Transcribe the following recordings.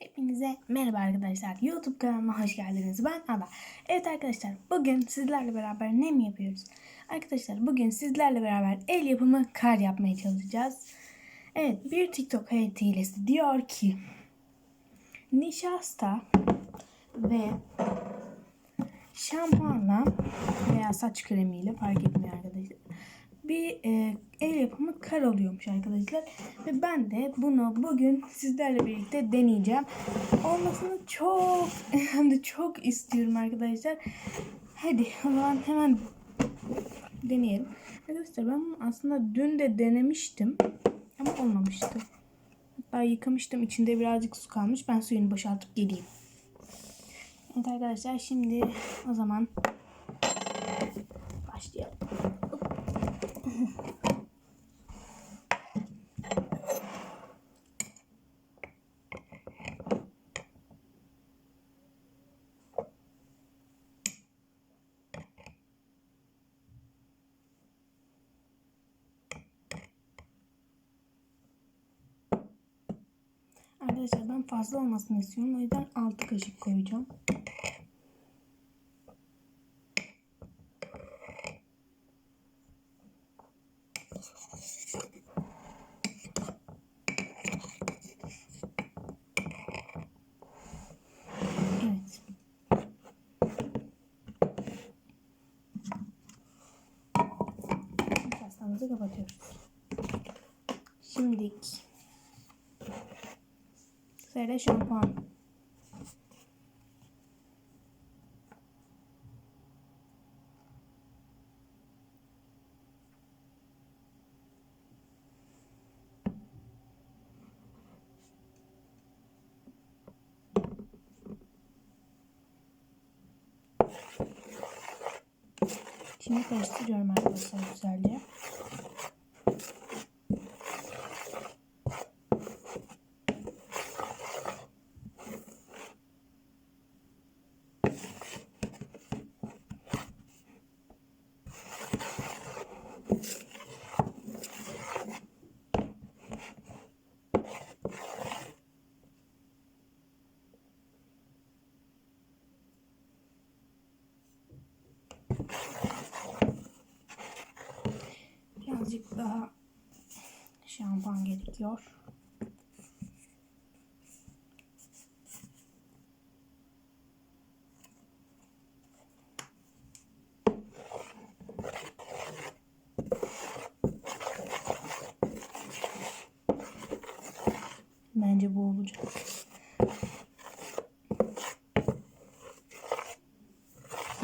Hepinize merhaba arkadaşlar. YouTube kanalıma hoş geldiniz. Ben Ada. Evet arkadaşlar bugün sizlerle beraber ne mi yapıyoruz? Arkadaşlar bugün sizlerle beraber el yapımı kar yapmaya çalışacağız. Evet bir TikTok hayat hilesi diyor ki nişasta ve şampuanla veya saç kremiyle fark etmiyor arkadaşlar. Bir e, el yapımı kar oluyormuş arkadaşlar. Ve ben de bunu bugün sizlerle birlikte deneyeceğim. Olmasını çok hem de çok istiyorum arkadaşlar. Hadi o zaman hemen deneyelim. Arkadaşlar ben bunu aslında dün de denemiştim. Ama olmamıştı. Hatta yıkamıştım. İçinde birazcık su kalmış. Ben suyunu boşaltıp geleyim. Evet arkadaşlar şimdi o zaman başlayalım. Arkadaşlar fazla olmasını istiyorum. O yüzden 6 kaşık koyacağım. Evet. Pastamızı kapatıyoruz. Şimdilik Sırada şampuan. Şimdi karıştırıyorum arkadaşlar güzelce. Birazcık daha şampuan gerekiyor. Bence bu olacak.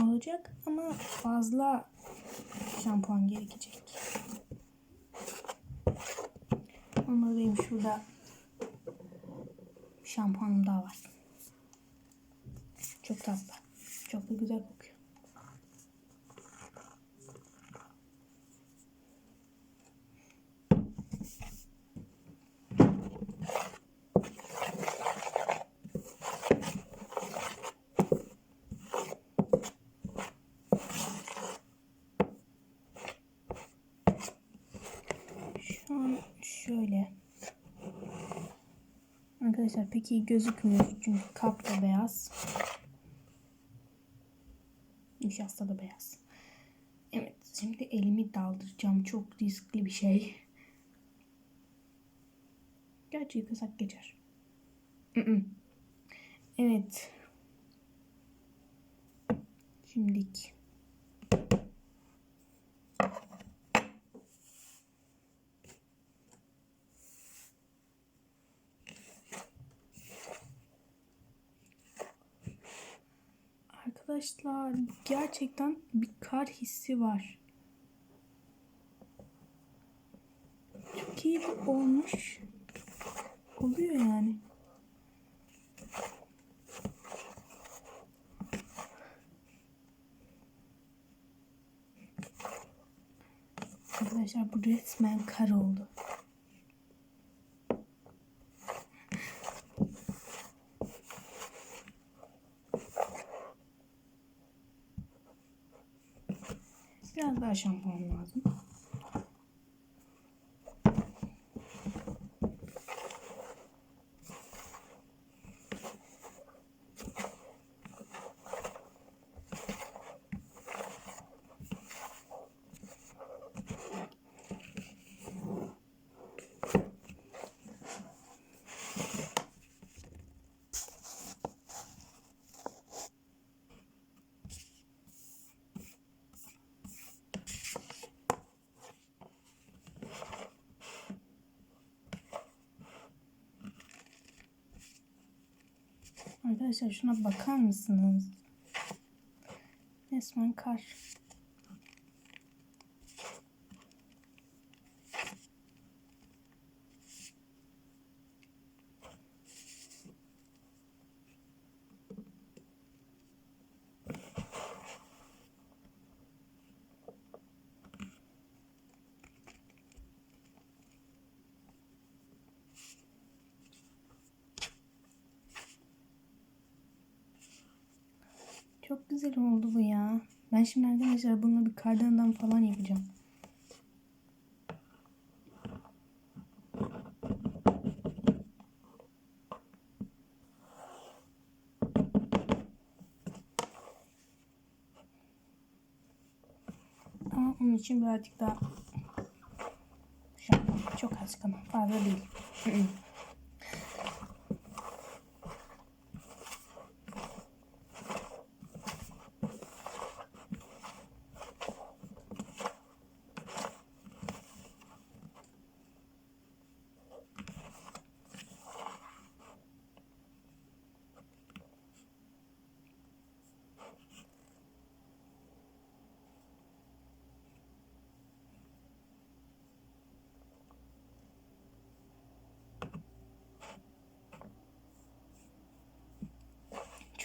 Olacak ama fazla şampuan gerekecek. Ama benim şurada şampuanım daha var. Çok tatlı. Çok da güzel şöyle. Arkadaşlar pek iyi gözükmüyor çünkü kap da beyaz. Nişasta da beyaz. Evet şimdi elimi daldıracağım. Çok riskli bir şey. Gerçi yıkasak geçer. Evet. Şimdilik. Arkadaşlar gerçekten bir kar hissi var. Çok iyi olmuş. Oluyor yani. Arkadaşlar bu resmen kar oldu. Biraz daha şampuan lazım. Arkadaşlar şuna bakar mısınız? Resmen kar. Çok güzel oldu bu ya. Ben şimdi arkadaşlar bununla bir kardan falan yapacağım. Ama onun için birazcık daha çok az ama fazla değil.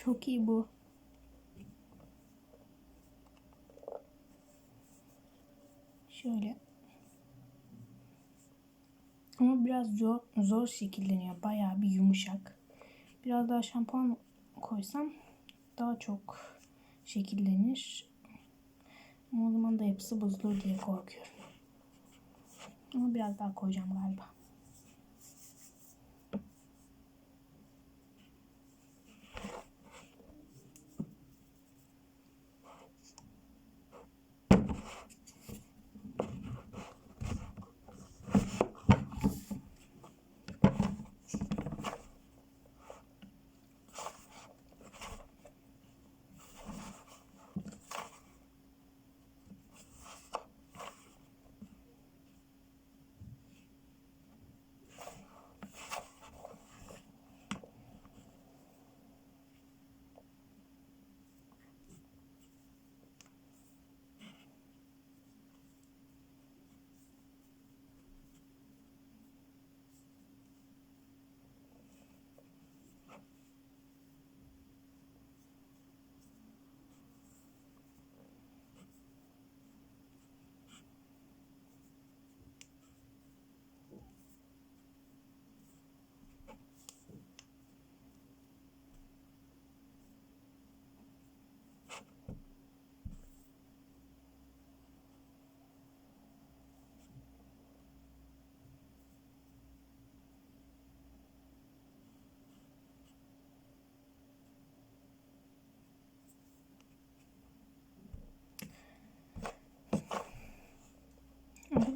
Çok iyi bu. Şöyle. Ama biraz zor, zor şekilleniyor. Bayağı bir yumuşak. Biraz daha şampuan koysam daha çok şekillenir. Ama o zaman da yapısı bozulur diye korkuyorum. Ama biraz daha koyacağım galiba.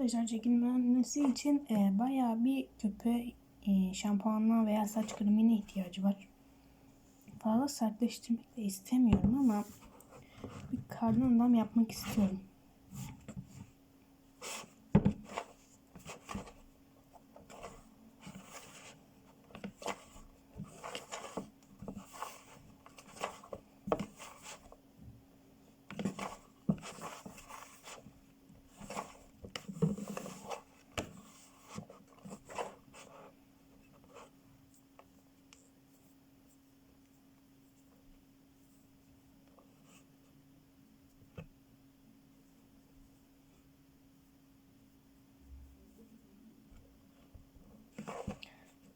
Arkadaşlar çekilmesi için e, bayağı bir köpüğe e, şampuanla veya saç kremine ihtiyacı var. Fazla sertleştirmek de istemiyorum ama bir kardan adam yapmak istiyorum.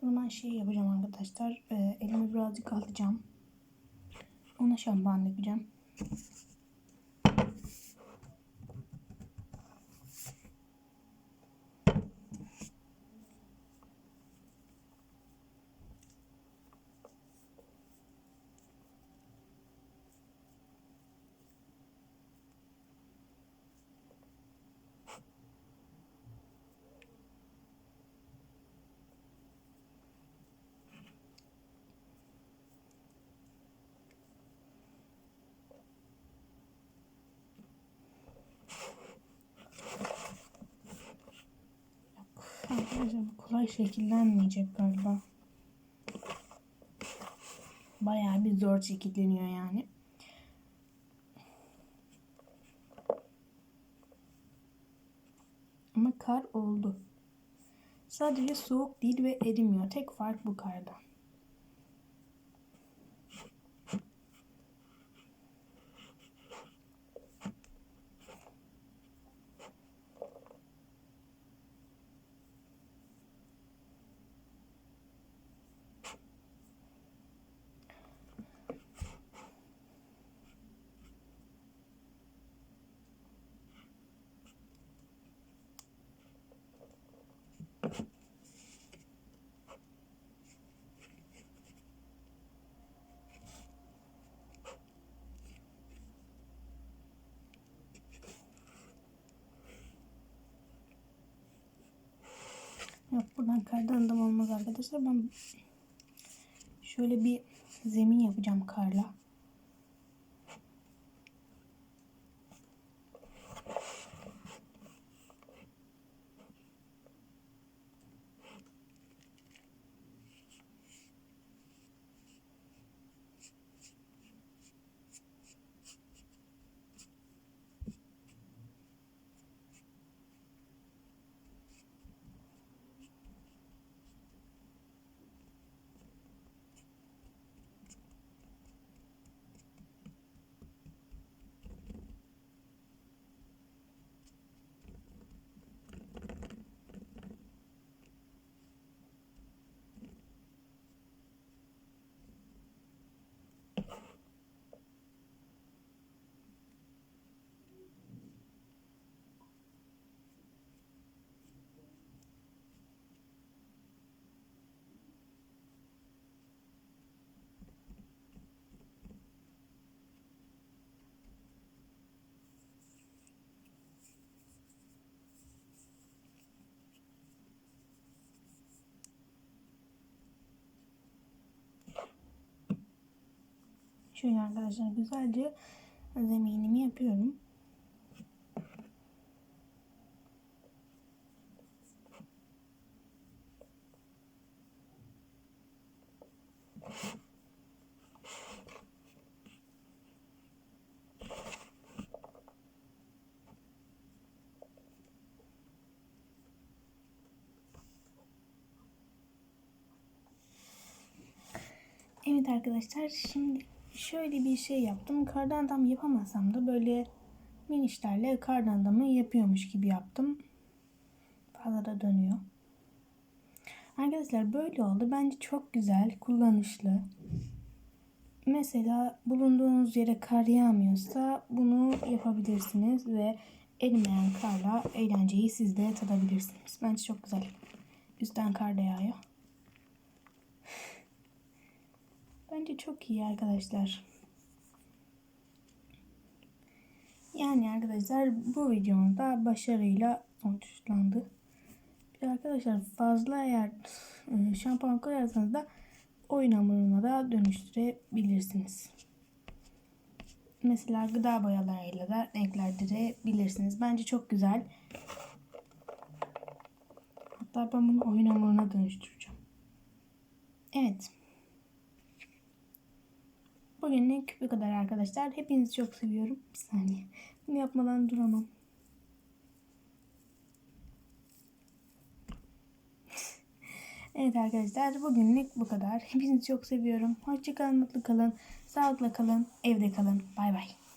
Zaman şey yapacağım arkadaşlar. E, elimi birazcık alacağım. Ona şampuan dökeceğim. Arkadaşlar bu kolay şekillenmeyecek galiba. Bayağı bir zor şekilleniyor yani. Ama kar oldu. Sadece soğuk değil ve erimiyor. Tek fark bu karda. Yok buradan kardan adam olmaz arkadaşlar. Ben şöyle bir zemin yapacağım karla. Şöyle arkadaşlar güzelce zeminimi yapıyorum. Evet arkadaşlar şimdi şöyle bir şey yaptım. Kardan adam yapamasam da böyle minişlerle kardan adamı yapıyormuş gibi yaptım. Fazla da dönüyor. Arkadaşlar böyle oldu. Bence çok güzel, kullanışlı. Mesela bulunduğunuz yere kar yağmıyorsa bunu yapabilirsiniz ve erimeyen karla eğlenceyi siz de tadabilirsiniz. Bence çok güzel. Üstten kar da yağıyor. Bence çok iyi arkadaşlar. Yani arkadaşlar bu videonun da başarıyla sonuçlandı. Bir arkadaşlar fazla eğer e, şampuan koyarsanız da oyun hamuruna da dönüştürebilirsiniz. Mesela gıda boyalarıyla da renklendirebilirsiniz. Bence çok güzel. Hatta ben bunu oyun hamuruna dönüştüreceğim. Evet. Bugünlük bu kadar arkadaşlar. Hepinizi çok seviyorum. Bir saniye. Bunu yapmadan duramam. evet arkadaşlar bugünlük bu kadar. Hepinizi çok seviyorum. Hoşçakalın, mutlu kalın, sağlıkla kalın, evde kalın. Bay bay.